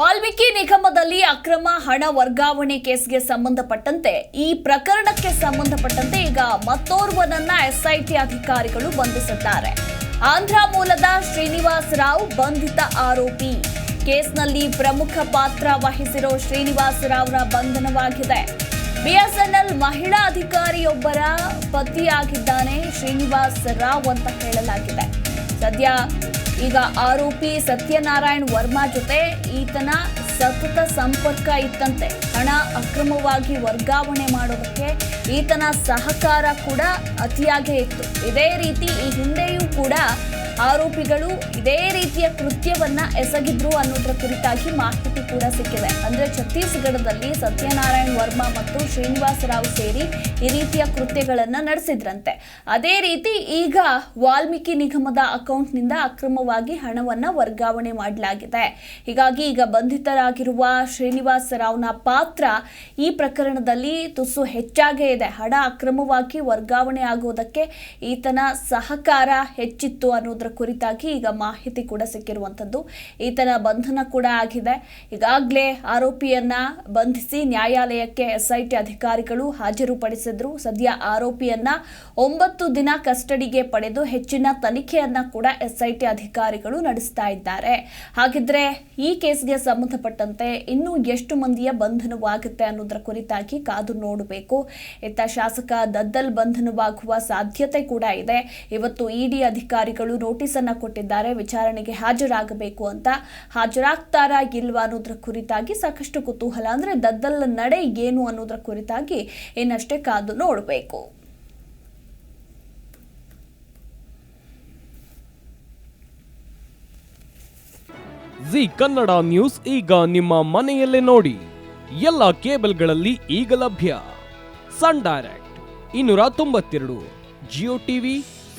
ವಾಲ್ಮೀಕಿ ನಿಗಮದಲ್ಲಿ ಅಕ್ರಮ ಹಣ ವರ್ಗಾವಣೆ ಕೇಸ್ಗೆ ಸಂಬಂಧಪಟ್ಟಂತೆ, ಈ ಪ್ರಕರಣಕ್ಕೆ ಸಂಬಂಧಪಟ್ಟಂತೆ ಈಗ ಮತ್ತೋರ್ವನನ್ನ ಎಸ್ಐಟಿ ಅಧಿಕಾರಿಗಳು ಬಂಧಿಸಿದ್ದಾರೆ. ಆಂಧ್ರ ಮೂಲದ ಶ್ರೀನಿವಾಸ್ ರಾವ್ ಬಂಧಿತ ಆರೋಪಿ. ಕೇಸ್ನಲ್ಲಿ ಪ್ರಮುಖ ಪಾತ್ರ ವಹಿಸಿರೋ ಶ್ರೀನಿವಾಸ್ ರಾವ್ರ ಬಂಧನವಾಗಿದೆ. ಬಿಎಸ್ಎನ್ಎಲ್ ಮಹಿಳಾ ಅಧಿಕಾರಿಯೊಬ್ಬರ ಪತಿಯಾಗಿದ್ದಾನೆ ಶ್ರೀನಿವಾಸ್ ರಾವ್ ಅಂತ ಹೇಳಲಾಗಿದೆ. ಸದ್ಯ ಈಗ ಆರೋಪಿ ಸತ್ಯನಾರಾಯಣ್ ವರ್ಮಾ ಜೊತೆ ಈತನ ಸತತ ಸಂಪರ್ಕ ಇತ್ತಂತೆ. ಹಣ ಅಕ್ರಮವಾಗಿ ವರ್ಗಾವಣೆ ಮಾಡೋದಕ್ಕೆ ಈತನ ಸಹಕಾರ ಕೂಡ ಅತಿಯಾಗೇ ಇತ್ತು. ಇದೇ ರೀತಿ ಈ ಹಿಂದೆಯೂ ಕೂಡ ಆರೋಪಿಗಳು ಇದೇ ರೀತಿಯ ಕೃತ್ಯವನ್ನ ಎಸಗಿದ್ರು ಅನ್ನೋದ್ರ ಕುರಿತಾಗಿ ಮಾಹಿತಿ ಕೂಡ ಸಿಕ್ಕಿದೆ. ಅಂದ್ರೆ ಛತ್ತೀಸ್ಗಢದಲ್ಲಿ ಸತ್ಯನಾರಾಯಣ್ ವರ್ಮಾ ಮತ್ತು ಶ್ರೀನಿವಾಸ ರಾವ್ ಸೇರಿ ಈ ರೀತಿಯ ಕೃತ್ಯಗಳನ್ನ ನಡೆಸಿದ್ರಂತೆ. ಅದೇ ರೀತಿ ಈಗ ವಾಲ್ಮೀಕಿ ನಿಗಮದ ಅಕೌಂಟ್ನಿಂದ ಅಕ್ರಮವಾಗಿ ಹಣವನ್ನ ವರ್ಗಾವಣೆ ಮಾಡಲಾಗಿದೆ. ಹೀಗಾಗಿ ಈಗ ಬಂಧಿತರಾಗಿರುವ ಶ್ರೀನಿವಾಸ ರಾವ್ನ ಪಾತ್ರ ಈ ಪ್ರಕರಣದಲ್ಲಿ ತುಸು ಹೆಚ್ಚಾಗೇ ಇದೆ. ಹಣ ಅಕ್ರಮವಾಗಿ ವರ್ಗಾವಣೆ ಆಗುವುದಕ್ಕೆ ಈತನ ಸಹಕಾರ ಹೆಚ್ಚಿತ್ತು ಅನ್ನೋದ್ರ ಕುರಿತಾಗಿ ಈಗ ಮಾಹಿತಿ ಕೂಡ ಸಿಕ್ಕಿರುವಂಥದ್ದು. ಈತನ ಬಂಧನ ಕೂಡ ಆಗಿದೆ. ಈಗಾಗಲೇ ಆರೋಪಿಯನ್ನ ಬಂಧಿಸಿ ನ್ಯಾಯಾಲಯಕ್ಕೆ ಎಸ್ಐಟಿ ಅಧಿಕಾರಿಗಳು ಹಾಜರುಪಡಿಸಿದ್ರು. ಸದ್ಯ ಆರೋಪಿಯನ್ನ ಒಂಬತ್ತು ದಿನ ಕಸ್ಟಡಿಗೆ ಪಡೆದು ಹೆಚ್ಚಿನ ತನಿಖೆಯನ್ನ ಕೂಡ ಎಸ್ಐಟಿ ಅಧಿಕಾರಿಗಳು ನಡೆಸ್ತಾ ಇದ್ದಾರೆ. ಹಾಗಿದ್ರೆ ಈ ಕೇಸ್ಗೆ ಸಂಬಂಧಪಟ್ಟಂತೆ ಇನ್ನೂ ಎಷ್ಟು ಮಂದಿಯ ಬಂಧನವಾಗುತ್ತೆ ಅನ್ನೋದರ ಕುರಿತಾಗಿ ಕಾದು ನೋಡಬೇಕು. ಇತ್ತ ಶಾಸಕ ದದ್ದಲ್ ಬಂಧನವಾಗುವ ಸಾಧ್ಯತೆ ಕೂಡ ಇದೆ. ಇವತ್ತು ಇಡಿ ಅಧಿಕಾರಿಗಳು ನೋಟಿಸ್ ಅನ್ನ ಕೊಟ್ಟಿದ್ದಾರೆ. ವಿಚಾರಣೆಗೆ ಹಾಜರಾಗಬೇಕು ಅಂತ ಹಾಜರಾಗ್ತಾರಾ ಇಲ್ವಾ ಅನ್ನೋದ್ರ ಕುರಿತಾಗಿ ಸಾಕಷ್ಟು ಕುತೂಹಲ. ಅಂದ್ರೆ ದದ್ದಲ್ ನಡೆ ಏನು ಅನ್ನೋದ್ರ ಕುರಿತಾಗಿ ಇನ್ನಷ್ಟೇ ಕಾದು ನೋಡಬೇಕು. ಜಿ ಕನ್ನಡ ನ್ಯೂಸ್ ಈಗ ನಿಮ್ಮ ಮನೆಯಲ್ಲೇ ನೋಡಿ. ಎಲ್ಲ ಕೇಬಲ್ಗಳಲ್ಲಿ ಈಗ ಲಭ್ಯ. ಸನ್ ಡೈರೆಕ್ಟ್ ಇನ್ನೂರ ತೊಂಬತ್ತೆರಡು, ಜಿಯೋ ಟಿವಿ